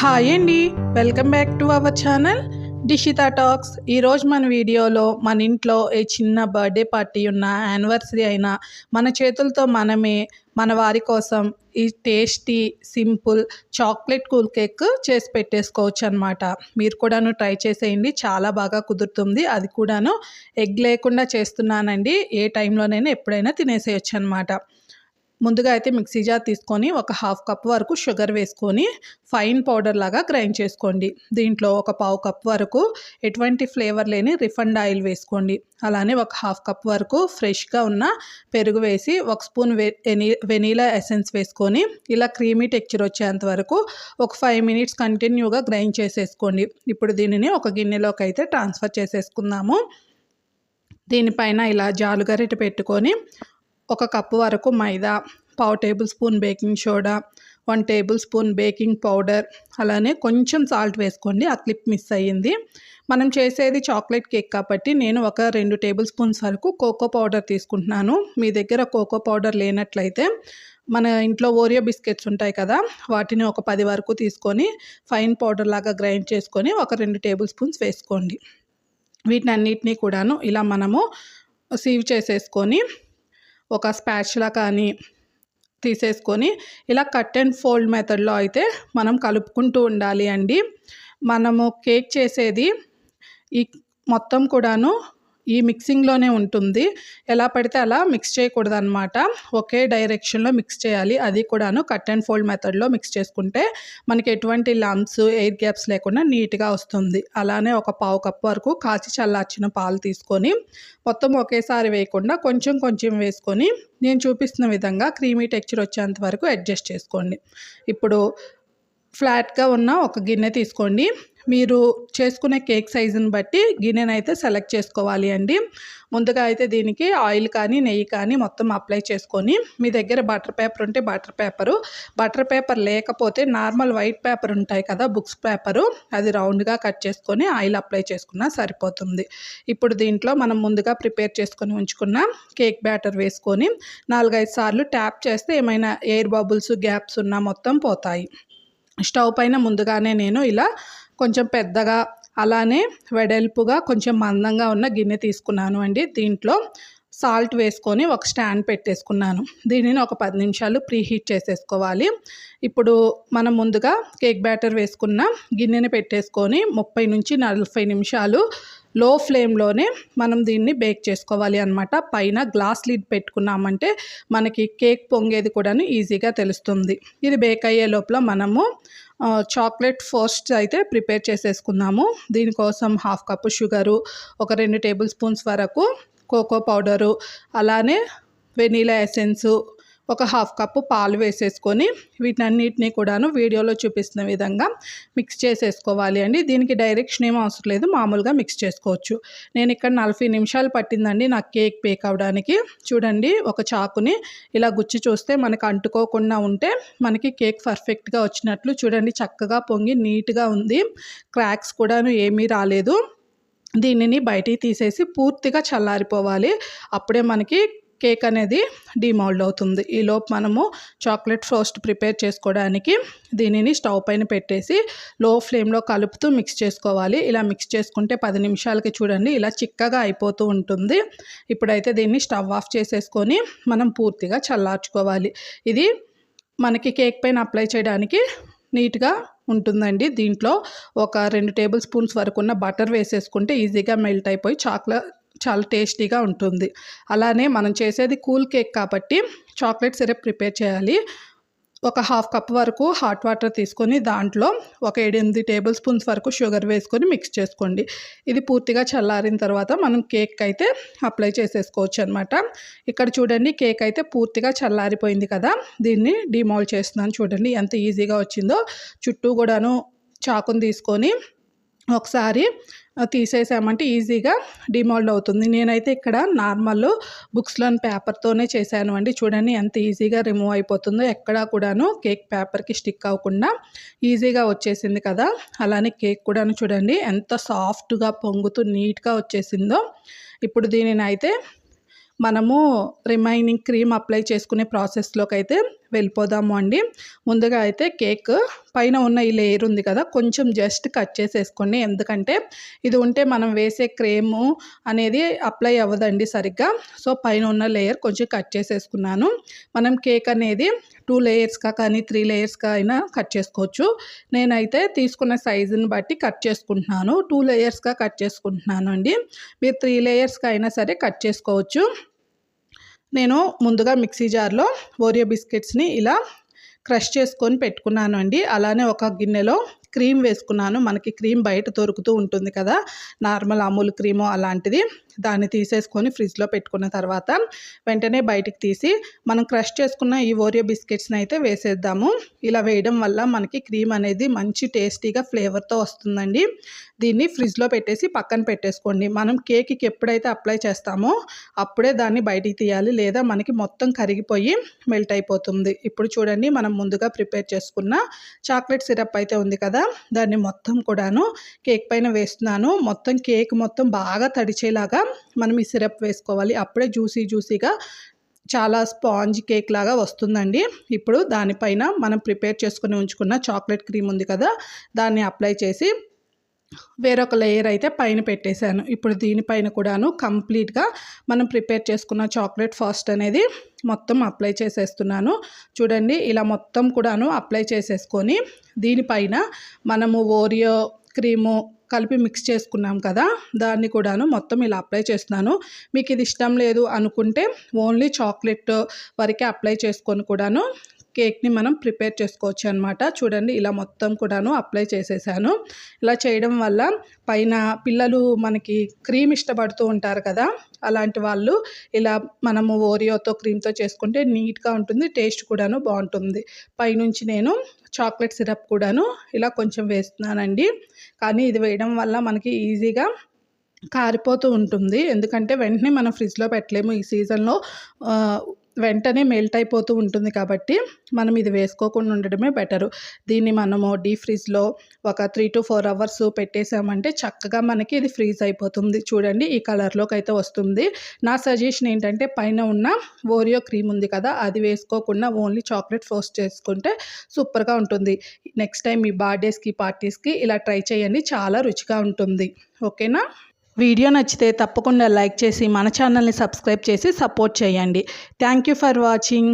Hi అండి. Welcome back to our channel Dishita talks. ఈరోజు మన వీడియోలో మన ఇంట్లో ఏ చిన్న బర్త్డే పార్టీ ఉన్న యానివర్సరీ అయినా మన చేతులతో మనమే మన వారి కోసం ఈ tasty simple chocolate cool cake చేసి పెట్టేసుకోవచ్చు అనమాట మీరు కూడాను ట్రై చేసేయండి. చాలా బాగా కుదురుతుంది. అది కూడాను ఎగ్ లేకుండా చేస్తున్నానండి. ఏ టైంలోనైనా ఎప్పుడైనా తినేసేయచ్చు అనమాట ముందుగా అయితే మిక్సీ జార్ తీసుకొని ఒక హాఫ్ కప్ వరకు షుగర్ వేసుకొని ఫైన్ పౌడర్ లాగా గ్రైండ్ చేసుకోండి. దీంట్లో ఒక పావు కప్ వరకు ఎటువంటి ఫ్లేవర్ లేని రిఫండ్ ఆయిల్ వేసుకోండి. అలానే ఒక హాఫ్ కప్ వరకు ఫ్రెష్గా ఉన్న పెరుగు వేసి ఒక స్పూన్ వెనీ వెనీలా ఎసెన్స్ వేసుకొని ఇలా క్రీమీ టెక్చర్ వచ్చేంత వరకు ఒక ఫైవ్ మినిట్స్ కంటిన్యూగా గ్రైండ్ చేసేసుకోండి. ఇప్పుడు దీనిని ఒక గిన్నెలోకి అయితే ట్రాన్స్ఫర్ చేసేసుకుందాము. దీనిపైన ఇలా జాలుగరిట పెట్టుకొని ఒక కప్పు వరకు మైదా పావు tablespoon baking soda one tablespoon baking powder. అలానే కొంచెం సాల్ట్ వేసుకోండి ఆ క్లిప్ మిస్ అయ్యింది. మనం చేసేది చాక్లెట్ కేక్ కాబట్టి నేను ఒక రెండు టేబుల్ స్పూన్స్ వరకు కోకో పౌడర్ తీసుకుంటున్నాను. మీ దగ్గర కోకో పౌడర్ లేనట్లయితే మన ఇంట్లో ఓరియో బిస్కెట్స్ ఉంటాయి కదా వాటిని ఒక పది వరకు తీసుకొని ఫైన్ పౌడర్ లాగా గ్రైండ్ చేసుకొని ఒక రెండు టేబుల్ స్పూన్స్ వేసుకోండి. వీటిని అన్నిటినీ కూడాను ఇలా మనము సీవ్ చేసేసుకొని ఒక స్పాచ్లా కానీ తీసేసుకొని ఇలా కట్ అండ్ ఫోల్డ్ మెథడ్లో అయితే మనం కలుపుకుంటూ ఉండాలి అండి. మనము కేక్ చేసేది ఈ మొత్తం కూడాను ఈ మిక్సింగ్లోనే ఉంటుంది. ఎలా పడితే అలా మిక్స్ చేయకూడదు అనమాట ఒకే డైరెక్షన్లో మిక్స్ చేయాలి. అది కూడాను కట్ అండ్ ఫోల్డ్ మెథడ్లో మిక్స్ చేసుకుంటే మనకి ఎటువంటి లంప్స్ ఎయిర్ గ్యాప్స్ లేకుండా నీట్గా వస్తుంది. అలానే ఒక పావు కప్ వరకు కాచి చల్లార్చిన పాలు తీసుకొని మొత్తం ఒకేసారి వేయకుండా కొంచెం కొంచెం వేసుకొని నేను చూపిస్తున్న విధంగా క్రీమీ టెక్చర్ వచ్చేంత వరకు అడ్జస్ట్ చేసుకోండి. ఇప్పుడు ఫ్లాట్గా ఉన్న ఒక గిన్నె తీసుకోండి. మీరు చేసుకునే కేక్ సైజుని బట్టి గిన్నెనైతే సెలెక్ట్ చేసుకోవాలి అండి. ముందుగా అయితే దీనికి ఆయిల్ కానీ నెయ్యి కానీ మొత్తం అప్లై చేసుకొని మీ దగ్గర బటర్ పేపర్ ఉంటే బటర్ పేపరు. బటర్ పేపర్ లేకపోతే నార్మల్ వైట్ పేపర్ ఉంటాయి కదా బుక్స్ పేపరు. అది రౌండ్గా కట్ చేసుకొని ఆయిల్ అప్లై చేసుకున్నా సరిపోతుంది. ఇప్పుడు దీంట్లో మనం ముందుగా ప్రిపేర్ చేసుకొని ఉంచుకున్న కేక్ బ్యాటర్ వేసుకొని నాలుగైదు సార్లు ట్యాప్ చేస్తే ఏమైనా ఎయిర్ బబుల్స్ గ్యాప్స్ ఉన్నా మొత్తం పోతాయి. స్టవ్ పైన ముందుగానే నేను ఇలా కొంచెం పెద్దగా అలానే వెడల్పుగా కొంచెం మందంగా ఉన్న గిన్నె తీసుకున్నాను అండి. దీంట్లో సాల్ట్ వేసుకొని ఒక స్టాండ్ పెట్టేసుకున్నాను. దీనిని ఒక పది నిమిషాలు ప్రీ హీట్ చేసేసుకోవాలి. ఇప్పుడు మనం ముందుగా కేక్ బ్యాటర్ వేసుకున్న గిన్నెని పెట్టేసుకొని ముప్పై నుంచి నలభై నిమిషాలు లో ఫ్లేమ్లోనే మనం దీన్ని బేక్ చేసుకోవాలి అనమాట పైన గ్లాస్ లిడ్ పెట్టుకున్నామంటే మనకి కేక్ పొంగేది కూడాను ఈజీగా తెలుస్తుంది. ఇది బేక్ అయ్యే లోపల మనము చాక్లెట్ ఫస్ట్ అయితే ప్రిపేర్ చేసేసుకుందాము దీనికోసం హాఫ్ కప్పు షుగరు ఒక రెండు టేబుల్ స్పూన్స్ వరకు కోకో పౌడరు అలానే వెనీలా ఎసెన్సు ఒక హాఫ్ కప్పు పాలు వేసేసుకొని వీటన్నిటిని కూడాను వీడియోలో చూపిస్తున్న విధంగా మిక్స్ చేసేసుకోవాలి అండి. దీనికి డైరెక్షన్ ఏం అవసరం లేదు. మామూలుగా మిక్స్ చేసుకోవచ్చు. నేను ఇక్కడ నలభై నిమిషాలు పట్టిందండి నాకు కేక్ బేక్ అవడానికి. చూడండి ఒక చాకుని ఇలా గుచ్చి చూస్తే మనకు అంటుకోకుండా ఉంటే మనకి కేక్ పర్ఫెక్ట్గా వచ్చినట్లు చూడండి చక్కగా పొంగి నీట్గా ఉంది. క్రాక్స్ కూడాను ఏమీ రాలేదు. దీనిని బయటికి తీసేసి పూర్తిగా చల్లారిపోవాలి. అప్పుడే మనకి కేక్ అనేది డిమౌల్డ్ అవుతుంది. ఈలోపు మనము చాక్లెట్ ఫ్రోస్ట్ ప్రిపేర్ చేసుకోవడానికి దీనిని స్టవ్ పైన పెట్టేసి లో ఫ్లేమ్లో కలుపుతూ మిక్స్ చేసుకోవాలి. ఇలా మిక్స్ చేసుకుంటే పది నిమిషాలకి చూడండి ఇలా చిక్కగా అయిపోతూ ఉంటుంది. ఇప్పుడైతే దీన్ని స్టవ్ ఆఫ్ చేసేసుకొని మనం పూర్తిగా చల్లార్చుకోవాలి. ఇది మనకి కేక్ పైన అప్లై చేయడానికి నీట్గా ఉంటుందండి. దీంట్లో ఒక రెండు టేబుల్ స్పూన్స్ వరకు ఉన్న బటర్ వేసేసుకుంటే ఈజీగా మెల్ట్ అయిపోయి చాక్లెట్ చాలా టేస్టీగా ఉంటుంది. అలానే మనం చేసేది కూల్ కేక్ కాబట్టి చాక్లెట్ సిరప్ ప్రిపేర్ చేయాలి. ఒక హాఫ్ కప్ వరకు హాట్ వాటర్ తీసుకొని దాంట్లో ఒక ఎనిమిది టేబుల్ స్పూన్స్ వరకు షుగర్ వేసుకొని మిక్స్ చేసుకోండి. ఇది పూర్తిగా చల్లారిన తర్వాత మనం కేక్ అయితే అప్లై చేసేసుకోవచ్చు అనమాట ఇక్కడ చూడండి కేక్ అయితే పూర్తిగా చల్లారిపోయింది కదా. దీన్ని డిమాల్ చేస్తున్నాను చూడండి ఎంత ఈజీగా వచ్చిందో. చుట్టూ కూడాను చాకుని తీసుకొని ఒకసారి తీసేసామంటే ఈజీగా డిమాల్డ్ అవుతుంది. నేనైతే ఇక్కడ నార్మల్ బుక్స్లోని పేపర్తోనే చేశాను అండి. చూడండి ఎంత ఈజీగా రిమూవ్ అయిపోతుందో. ఎక్కడా కూడాను కేక్ పేపర్కి స్టిక్ అవ్వకుండా ఈజీగా వచ్చేసింది కదా. అలానే కేక్ కూడాను చూడండి ఎంత సాఫ్ట్గా పొంగుతూ నీట్గా వచ్చేసిందో. ఇప్పుడు దీనిని అయితే మనము రిమైనింగ్ క్రీమ్ అప్లై చేసుకునే ప్రాసెస్లోకి అయితే వెళ్ళిపోదాము అండి. ముందుగా అయితే కేక్ పైన ఉన్న ఈ లేయర్ ఉంది కదా కొంచెం జస్ట్ కట్ చేసేసుకోండి. ఎందుకంటే ఇది ఉంటే మనం వేసే క్రేము అనేది అప్లై అవ్వదండి సరిగ్గా. సో పైన ఉన్న లేయర్ కొంచెం కట్ చేసేసుకున్నాను. మనం కేక్ అనేది టూ లేయర్స్గా కానీ త్రీ లేయర్స్గా అయినా కట్ చేసుకోవచ్చు. నేనైతే తీసుకున్న సైజుని బట్టి కట్ చేసుకుంటున్నాను. టూ లేయర్స్గా కట్ చేసుకుంటున్నాను అండి. మీరు త్రీ లేయర్స్గా అయినా సరే కట్ చేసుకోవచ్చు. నేను ముందుగా మిక్సీ జార్లో ఓరియో బిస్కెట్స్ని ఇలా క్రష్ చేసుకొని పెట్టుకున్నాను అండి అలానే ఒక గిన్నెలో క్రీమ్ వేసుకున్నాను. మనకి క్రీమ్ బయట దొరుకుతూ ఉంటుంది కదా నార్మల్ అమూల్ క్రీము అలాంటిది. దాన్ని తీసేసుకొని ఫ్రిడ్జ్లో పెట్టుకున్న తర్వాత వెంటనే బయటికి తీసి మనం క్రష్ చేసుకున్న ఈ ఓరియో బిస్కెట్స్ని అయితే వేసేద్దాము. ఇలా వేయడం వల్ల మనకి క్రీమ్ అనేది మంచి టేస్టీగా ఫ్లేవర్తో వస్తుందండి. దీన్ని ఫ్రిడ్జ్లో పెట్టేసి పక్కన పెట్టేసుకోండి. మనం కేక్కి ఎప్పుడైతే అప్లై చేస్తామో అప్పుడే దాన్ని బయటికి తీయాలి. లేదా మనకి మొత్తం కరిగిపోయి మెల్ట్ అయిపోతుంది. ఇప్పుడు చూడండి మనం ముందుగా ప్రిపేర్ చేసుకున్న చాక్లెట్ సిరప్ అయితే ఉంది కదా దాన్ని మొత్తం కూడాను కేక్ పైన వేస్తున్నాను. మొత్తం కేక్ మొత్తం బాగా తడిచేలాగా మనం ఈ సిరప్ వేసుకోవాలి. అప్పుడే జ్యూసీ జ్యూసీగా చాలా స్పాంజ్ కేక్ లాగా వస్తుందండి. ఇప్పుడు దానిపైన మనం ప్రిపేర్ చేసుకుని ఉంచుకున్న చాక్లెట్ క్రీమ్ ఉంది కదా దాన్ని అప్లై చేసి వేరొక లేయర్ అయితే పైన పెట్టేశాను. ఇప్పుడు దీనిపైన కూడాను కంప్లీట్గా మనం ప్రిపేర్ చేసుకున్న చాక్లెట్ ఫాస్ట్ అనేది మొత్తం అప్లై చేసేస్తున్నాను. చూడండి ఇలా మొత్తం కూడాను అప్లై చేసేసుకొని దీనిపైన మనము ఓరియో క్రీము కలిపి మిక్స్ చేసుకున్నాం కదా దాన్ని కూడాను మొత్తం ఇలా అప్లై చేస్తున్నాను. మీకు ఇది ఇష్టం లేదు అనుకుంటే ఓన్లీ చాక్లెట్ వరకే అప్లై చేసుకొని కూడాను కేక్ని మనం ప్రిపేర్ చేసుకోవచ్చు అనమాట చూడండి ఇలా మొత్తం కూడాను అప్లై చేసేసాను. ఇలా చేయడం వల్ల పైన పిల్లలు మనకి క్రీమ్ ఇష్టపడుతూ ఉంటారు కదా అలాంటి వాళ్ళు ఇలా మనము ఓరియోతో క్రీమ్తో చేసుకుంటే నీట్గా ఉంటుంది టేస్ట్ కూడాను బాగుంటుంది. పైనుంచి నేను చాక్లెట్ సిరప్ కూడాను ఇలా కొంచెం వేస్తున్నానండి. కానీ ఇది వేయడం వల్ల మనకి ఈజీగా కారిపోతూ ఉంటుంది. ఎందుకంటే వెంటనే మనం ఫ్రిడ్జ్లో పెట్టలేము. ఈ సీజన్లో వెంటనే మెల్ట్ అయిపోతూ ఉంటుంది కాబట్టి మనం ఇది వేసుకోకుండా ఉండడమే బెటరు దీన్ని మనము డీ ఫ్రిడ్జ్లో ఒక త్రీ టు ఫోర్ అవర్స్ పెట్టేసామంటే చక్కగా మనకి ఇది ఫ్రీజ్ అయిపోతుంది. చూడండి ఈ కలర్లోకి అయితే వస్తుంది. నా సజెషన్ ఏంటంటే పైన ఉన్న ఓరియో క్రీమ్ ఉంది కదా అది వేసుకోకుండా ఓన్లీ చాక్లెట్ ఫోస్ట్ చేసుకుంటే సూపర్గా ఉంటుంది. నెక్స్ట్ టైం మీ బర్త్డేస్కి పార్టీస్కి ఇలా ట్రై చేయండి చాలా రుచిగా ఉంటుంది. ఓకేనా వీడియో నచ్చితే తప్పకుండా లైక్ చేసి మన ఛానల్ని సబ్స్క్రైబ్ చేసి సపోర్ట్ చేయండి. Thank you for watching